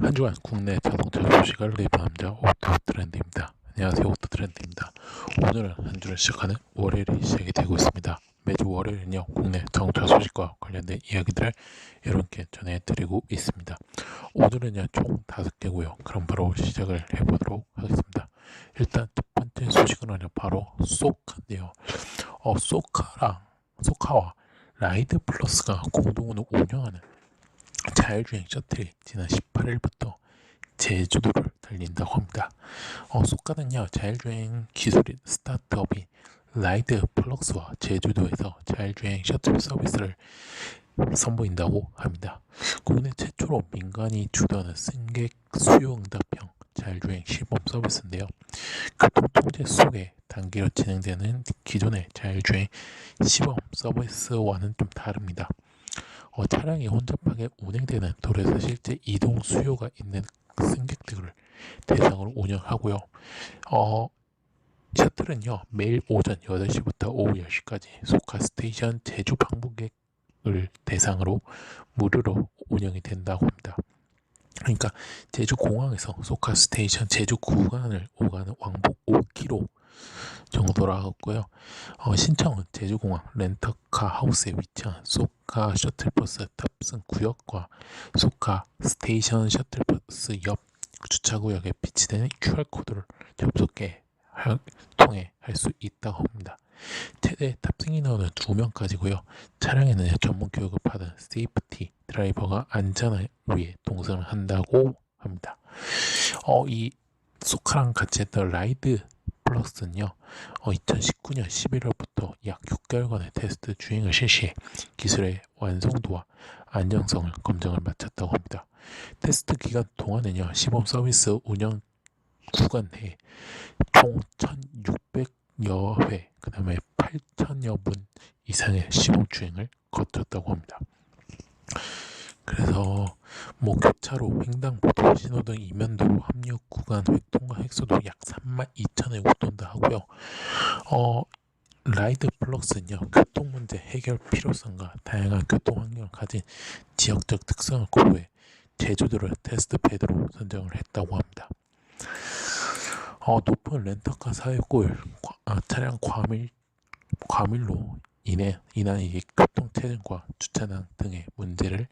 한 주간 국내 자동차 소식을 리뷰합니다. 오토 트렌드입니다. 안녕하세요. 오토 트렌드입니다. 오늘은 한 주를 시작하는 월요일이 시작이 되고 있습니다. 매주 월요일은요, 국내 자동차 소식과 관련된 이야기들을 이렇게 전해드리고 있습니다. 오늘은요, 총 다섯 개고요. 그럼 바로 시작을 해보도록 하겠습니다. 일단 첫 번째 소식은 바로 소카인데요. 어, 소카랑, 소카와 라이드 플러스가 공동으로 운영하는 자율주행 셔틀이 지난 18일부터 제주도를 달린다고 합니다. 어, 쏘카는요 자율주행 기술인 스타트업인 라이드 플럭스와 제주도에서 자율주행 셔틀 서비스를 선보인다고 합니다. 국내 최초로 민간이 주도하는 승객 수요 응답형 자율주행 시범 서비스인데요. 교통통제 속에 단계로 진행되는 기존의 자율주행 시범 서비스와는 좀 다릅니다. 어, 차량이 혼잡하게 운행되는 도로에서 실제 이동 수요가 있는 승객들을 대상으로 운영하고요. 어, 셔틀은요 매일 오전 8시부터 오후 10시까지 소카 스테이션 제주 방문객을 대상으로 무료로 운영이 된다고 합니다. 그러니까 제주 공항에서 소카 스테이션 제주 구간을 오가는 왕복 5km 정도라고요. 어, 신청은 제주공항 렌터카 하우스에 위치한 소카 셔틀버스 탑승 구역과 소카 스테이션 셔틀버스 옆 주차구역에 비치되는 QR코드를 접속해 할, 통해 할 수 있다고 합니다. 최대 탑승 인원은 2명까지고요. 차량에는 전문 교육을 받은 세이프티 드라이버가 안전을 위해 동선을 한다고 합니다. 어, 이 소카랑 같이 했던 라이드 플러스는요, 어, 2019년 11월부터 약 6개월간의 테스트 주행을 실시해 기술의 완성도와 안정성을 검증을 마쳤다고 합니다. 테스트 기간 동안에는요, 시범 서비스 운영 구간 내에 총 1,600여 회, 그 다음에 8,000여 분 이상의 시범 주행을 거쳤다고 합니다. 그래서 뭐 교차로, 횡단보도, 신호등 이면도로 합류 구간 획통과 획소도 약 3만 2천에 웃돈다 하고요. 어, 라이드 플럭스는요 교통 문제 해결 필요성과 다양한 교통 환경을 가진 지역적 특성을 고려해 제주도를 테스트 패드로 선정을 했다고 합니다. 어, 높은 렌터카 사회골 아, 차량 과밀 과밀로 인해 인한 이 교통 체증과 주차난 등의 문제를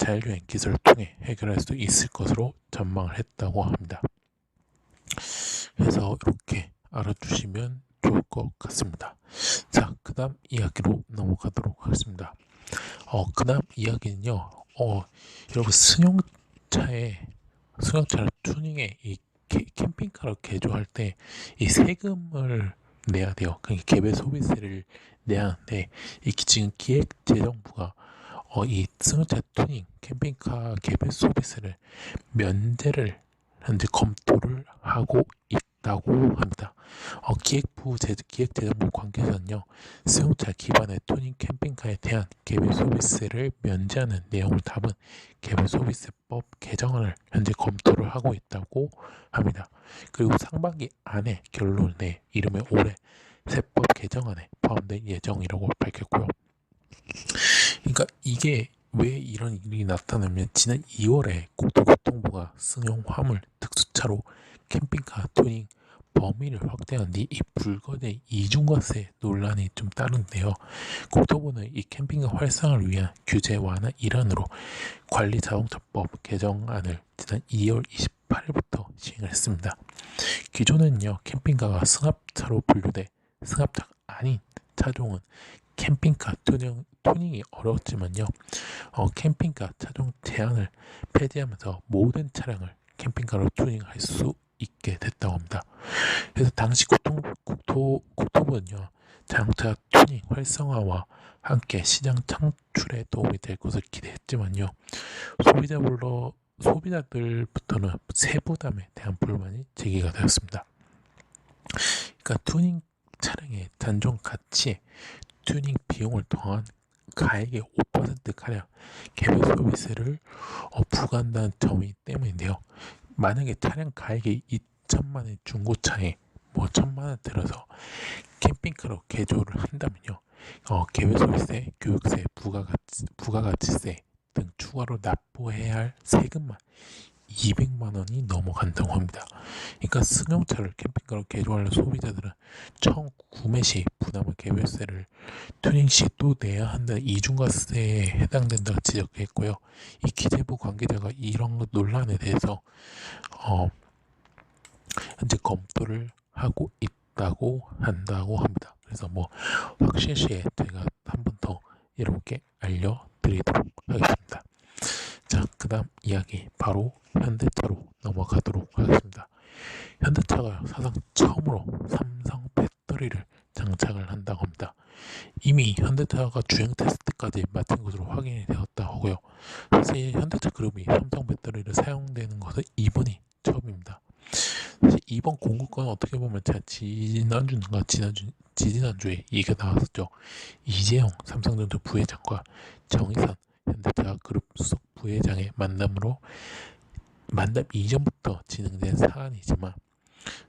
자율주행 기술을 통해 해결할 수 있을 것으로 전망을 했다고 합니다. 그래서 이렇게 알아주시면 좋을 것 같습니다. 자, 그 다음 이야기로 넘어가도록 하겠습니다. 어, 그 다음 이야기는요, 어, 여러분, 승용차에, 승용차를 투닝에 이 캠핑카를 개조할 때 이 세금을 내야 돼요. 그러니까 개별 소비세를 내야 하는데 이 지금 기획재정부가 어, 이 승용차 투닝 캠핑카 개별 소비세를 면제를 현재 검토를 하고 있다고 합니다. 어, 기획부 제, 기획재정부 관계자는요, 승용차 기반의 투닝 캠핑카에 대한 개별 소비세를 면제하는 내용을 담은 개별 소비세법 개정안을 현재 검토를 하고 있다고 합니다. 그리고 상반기 안에 내 이름에 올해 세법 개정안에 포함될 예정이라고 밝혔고요. 그러니까 이게 왜 이런 일이 나타나면 지난 2월에 국토교통부가 승용 화물 특수차로 캠핑카 투닝 범위를 확대한 뒤 이 불거대 이중과세 논란이 좀 따른데요. 국토부는 이 캠핑카 활성화를 위한 규제 완화 일환으로 관리자동차법 개정안을 지난 2월 28일부터 시행을 했습니다. 기존에는요 캠핑카가 승합차로 분류돼 승합차가 아닌 차종은 캠핑카 투닝, 투닝이 어려웠지만요. 어, 캠핑카 차종 제한을 폐지하면서 모든 차량을 캠핑카로 투닝할 수 있게 됐다고 합니다. 그래서 당시 국토, 국토, 국토부는요. 자동차 투닝 활성화와 함께 시장 창출에 도움이 될 것을 기대했지만요. 소비자별로 소비자들부터는 세부담에 대한 불만이 제기가 되었습니다. 그러니까 투닝 차량의 단종 가치에 튜닝 비용을 더한 가액의 5%가량 개별 서비스를 어, 부과한다는 점이 때문인데요. 만약에 차량 가액이 2천만 원 중고차에 뭐 천만 원 들어서 캠핑카로 개조를 한다면요. 어, 개별 서비스세, 교육세, 부가가치, 부가가치세 등 추가로 납부해야 할 세금만 200만 원이 넘어간다고 합니다. 그러니까 승용차를 캠핑카로 개조하는 소비자들은 처음 구매 시 부담을 개별세를 튜닝 시 또 내야 한다는 이중과세에 해당된다고 지적했고요. 이 기재부 관계자가 이런 것 논란에 대해서 어, 현재 검토를 하고 있다고 한다고 합니다. 그래서 뭐 확실시에 제가 한 번 더 여러분께 알려드리도록 하겠습니다. 자, 그 다음 이야기 바로 현대차로 넘어가도록 하겠습니다. 현대차가 사상 처음으로 삼성 배터리를 장착을 한다고 합니다. 이미 현대차가 주행 테스트까지 마친 것으로 확인이 되었다 하고요. 사실 현대차 그룹이 삼성 배터리를 사용되는 것은 이번이 처음입니다. 사실 이번 공급과는 어떻게 보면 제가 지난주인가 지난주 지지난주에 얘기가 나왔었죠. 이재용 삼성전자 부회장과 수석 부회장의 만남으로 만남 이전부터 진행된 사안이지만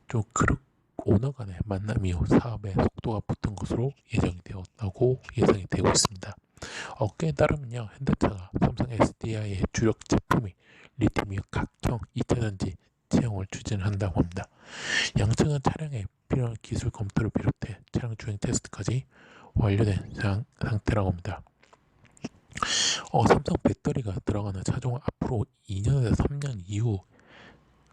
좀 그룹 오너 간의 만남 이후 사업의 속도가 붙은 것으로 예정이 되었다고 예상이 되고 있습니다. 업계에 따르면요, 현대차가 삼성 SDI의 주력 제품이 리튬이온 각형 2차전지 채용을 추진한다고 합니다. 양측은 차량에 필요한 기술 검토를 비롯해 차량 주행 테스트까지 완료된 상, 상태라고 합니다. 어, 삼성 배터리가 들어가는 차종은 앞으로 2년에서 3년 이후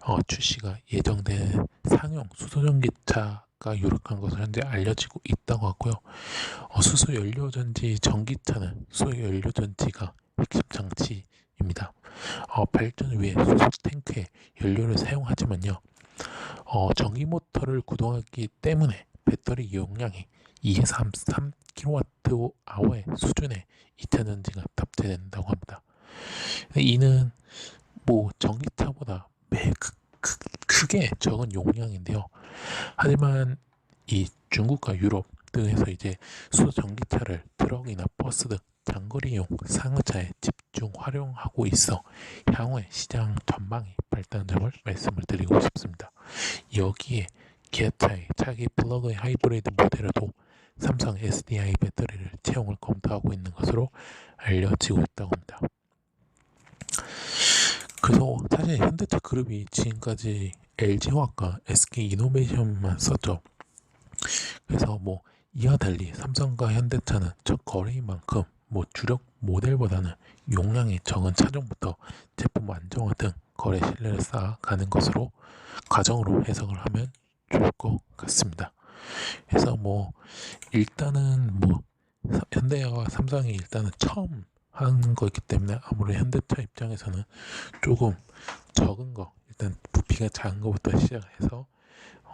어, 출시가 예정된 상용 수소전기차가 유력한 것으로 현재 알려지고 있다고 하고요. 어, 수소 연료전지 전기차는 수소 연료전지가 핵심 장치입니다. 어, 발전을 위해 수소 탱크에 연료를 사용하지만요. 어, 전기 모터를 구동하기 때문에 배터리 용량이 2에서 3, 3kWh의 수준의 2차 전지가 탑재된다고 합니다. 이는 뭐 전기차보다 매 크게 적은 용량인데요. 하지만 이 중국과 유럽 등에서 이제 수소 전기차를 트럭이나 버스 등 장거리용 상하차에 집중 활용하고 있어 향후에 시장 전망이 밝다는 점을 말씀을 드리고 싶습니다. 여기에 기아차의 차기 플러그인 하이브리드 모델에도 삼성 SDI 배터리를 채용을 검토하고 있는 것으로 알려지고 있다고 합니다. 그래서 사실 현대차 그룹이 지금까지 LG화학과 SK 이노베이션만 썼죠. 그래서 뭐 이와 달리 삼성과 현대차는 첫 거래인 만큼 뭐 주력 모델보다는 용량이 적은 차종부터 제품 안정화 등 거래 신뢰를 쌓아가는 것으로 과정으로 해석을 하면 좋을 것 같습니다. 그래서 뭐 일단은 뭐 현대와 삼성이 일단은 처음 하는 거기 때문에 아무리 현대차 입장에서는 조금 적은 거 일단 부피가 작은 것부터 시작해서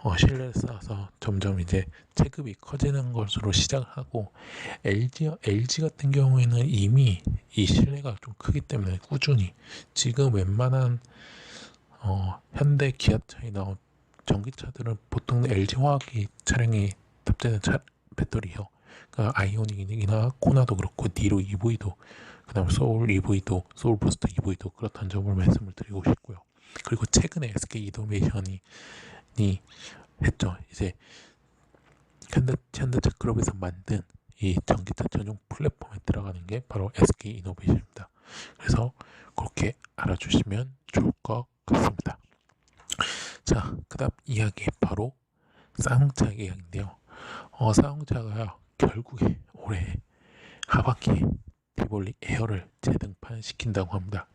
어, 신뢰를 쌓아서 점점 이제 체급이 커지는 것으로 시작하고 LG LG 같은 경우에는 이미 이 신뢰가 좀 크기 때문에 꾸준히 지금 웬만한 어, 현대 기아차이나 전기차들은 보통 LG 화학이 차량에 탑재된 차, 배터리요. 그러니까 아이오닉이나 코나도 그렇고 니로 EV도 그다음 소울 EV도 소울 부스터 EV도 그렇다는 점을 말씀을 드리고 싶고요. 그리고 최근에 SK 이노베이션이 이 했죠. 이제 현대 현대차 그룹에서 만든 이 전기차 전용 플랫폼에 들어가는 게 바로 SK 이노베이션입니다. 그래서 그렇게 알아주시면 좋을 것 같습니다. 자, 그 다음 이야기 바로 쌍차 이야기인데요. 어, 쌍차가 결국에 올해 하반기에 디볼리 에어를 재등판 시킨다고 합니다.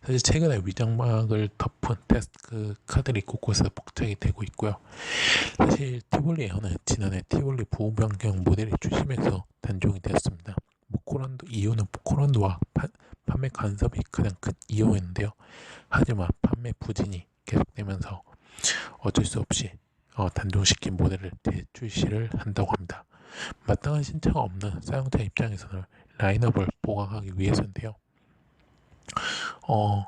사실 최근에 위장막을 덮은 테스트 카드리 곳곳에 복잡이 되고 있고요. 사실 티볼리 에어는 지난해 티볼리 보호 변경 모델이 출시면서 단종이 되었습니다. 뭐 코란도 이유는 코란도와 판매 간섭이 가장 큰 이유였는데요. 하지만 판매 부진이 계속되면서 어쩔 수 없이 어, 단종시킨 모델을 대출시를 한다고 합니다. 마땅한 신차가 없는 사용자 입장에서는 라인업을 보강하기 위해서인데요. 어,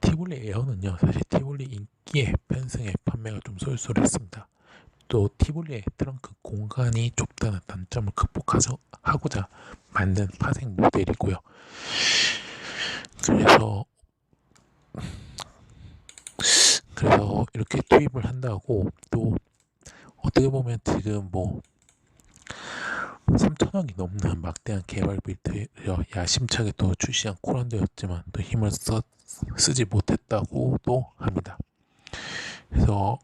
티볼리 에어는요, 사실 티볼리 인기의 편승에 판매가 좀 쏠쏠했습니다. 또 티볼리의 트렁크 공간이 좁다는 단점을 극복하고자 만든 파생 모델이고요. 그래서 그래서 이렇게 투입을 한다고 또 어떻게 보면 지금 뭐 3천억이 넘는 막대한 개발 비트여 야심차게 또 출시한 코란도였지만 또 힘을 써, 쓰지 못했다고도 합니다. 그래서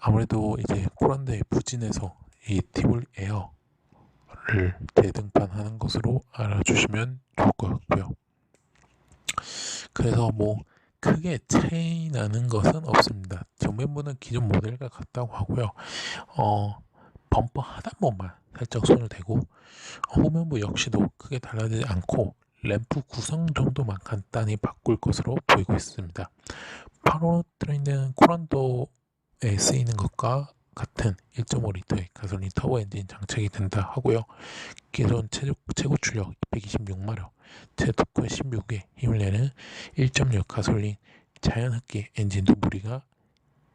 아무래도 이제 코란도의 부진에서 이 티블 에어를 재등판하는 것으로 알아주시면 좋을 것 같고요. 그래서 뭐 크게 차이 나는 것은 없습니다. 전면부는 기존 모델과 같다고 하고요. 어, 범퍼 하단부만 살짝 손을 대고 어, 후면부 역시도 크게 달라지지 않고 램프 구성 정도만 간단히 바꿀 것으로 보이고 있습니다. 파로 들어있는 코란도에 쓰이는 것과 같은 1.5리터의 가솔린 터보 엔진 장착이 된다 하고요. 기존 최고, 최고 출력 226마력, 최토크 16에 힘을 내는 1.6 가솔린 자연흡기 엔진도 무리가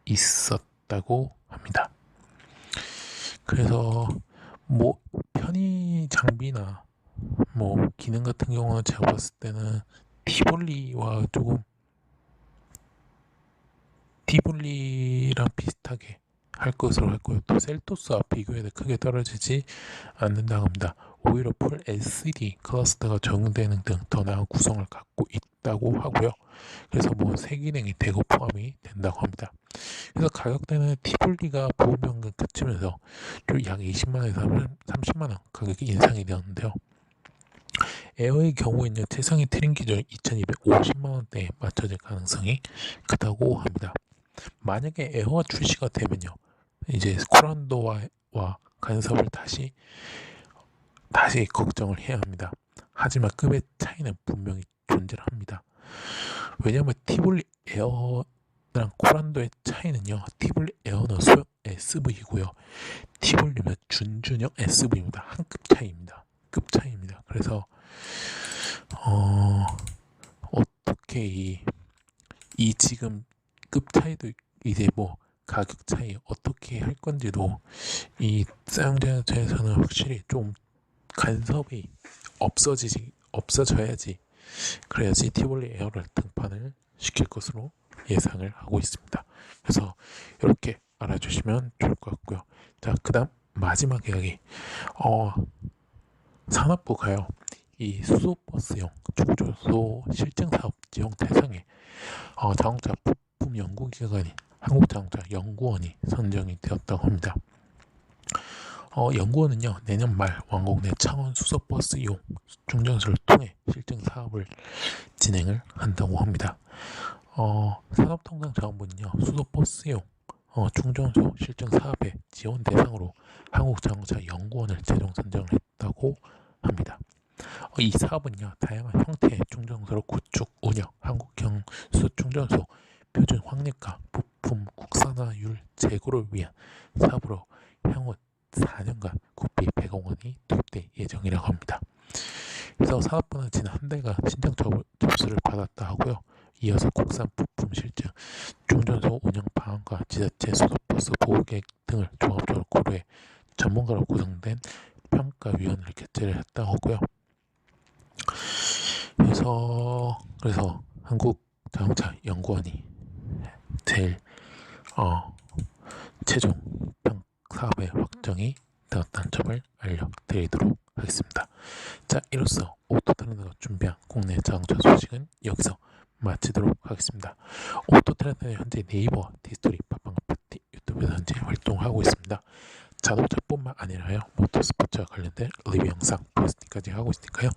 있었다고 합니다. 그래서 뭐 편의 장비나 뭐 기능 같은 경우는 제가 봤을 때는 티볼리와 조금 티볼리랑 비슷하게 할 것으로 했고요. 또 셀토스와 비교해도 크게 떨어지지 않는다고 합니다. 오히려 풀 LCD 클러스터가 적용되는 등 더 나은 구성을 갖고 있다고 하고요. 그래서 뭐 세 기능이 대거 포함이 된다고 합니다. 그래서 가격대는 티볼리가 보험연금 그치면서 좀약 20만원에서 30만원 가격이 인상이 되었는데요. 에어의 경우에는 최상위 트림 기준 2250만원대에 맞춰질 가능성이 크다고 합니다. 만약에 에어가 출시가 되면요. 이제 코란도와 와 간섭을 다시 다시 걱정을 해야 합니다. 하지만 급의 차이는 분명히 존재합니다. 왜냐하면 티볼리 에어랑 코란도의 차이는요. 티볼리 에어는 소형 SV이고요. 티볼리는 준준형 SV입니다. 한 급 차이입니다. 급 차이입니다. 그래서 어, 어떻게 이, 이 지금 급 차이도 이제 뭐 가격 차이 어떻게 할 건지도 이 사용자에서는 확실히 좀 간섭이 없어지지 없어져야지 그래야지 티볼리 에어를 등판을 시킬 것으로 예상을 하고 있습니다. 그래서 이렇게 알아주시면 좋을 것 같고요. 자, 그다음 마지막 이야기. 어, 산업부가요. 이 수소버스용 중조소 실증 사업 지원 대상에 어, 자동차 부품 연구기관인 한국자동차 연구원이 선정이 되었다고 합니다. 어, 연구원은요 내년 말 완공된 창원 수소버스용 충전소를 통해 실증 사업을 진행을 한다고 합니다. 어, 산업통상자원부는요 수소버스용 어, 충전소 실증 사업의 지원 대상으로 한국자동차 연구원을 최종 선정을 했다고 합니다. 어, 이 사업은요 다양한 형태의 충전소를 구축, 운영, 한국형 수충전소 표준 확립과 부품 국산화율 제고를 위한 사업으로 향후 4년간 국비 100억 원이 투입될 예정이라고 합니다. 그래서 사업부는 지난 한 달간 신청 접수를 받았다 하고요. 이어서 국산 부품 실증, 충전소 운영 방안과 지자체 수소버스 보호계획 등을 종합적으로 고려해 전문가로 구성된 평가위원회를 개최를 했다고 하고요. 그래서 그래서 한국 자동차 연구원이 제일 어 최종 평 사업의 확정이 되었다는 점을 알려드리도록 하겠습니다. 자, 이로써 오토트렌드가 준비한 국내 자동차 소식은 여기서 마치도록 하겠습니다. 오토트렌드는 현재 네이버, 디스토리, 팟빵, 파티, 유튜브에서 현재 활동하고 있습니다. 자동차뿐만 아니라요 모터스포츠와 관련된 리뷰 영상 포스팅까지 하고 있으니까요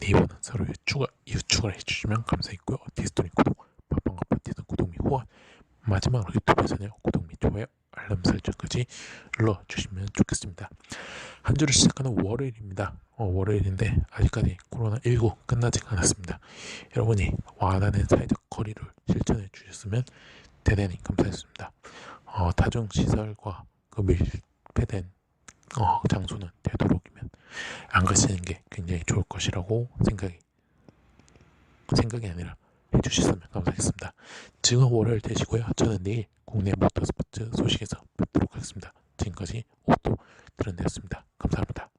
네이버는 서로 추가 유추가를 해주시면 감사했고요 디스토리 구독 팟빵과 파티는 구독 및 후원 마지막으로 유튜브에서는 구독 및 좋아요 알람 설정까지 눌러주시면 좋겠습니다. 한 주를 시작하는 월요일입니다. 어, 월요일인데 아직까지 코로나19 끝나지 않았습니다. 여러분이 완화된 사회적 거리를 실천해 주셨으면 대단히 감사했습니다. 어, 다중시설과 그 밀, 폐된 어, 장소는 되도록이면 안 가시는 게 굉장히 좋을 것이라고 생각이 생각이 아니라 해 주셨으면 감사하겠습니다. 지금 월요일 되시고요. 저는 내일 국내 모터스포츠 소식에서 뵙도록 하겠습니다. 지금까지 오토 트렌드였습니다. 감사합니다.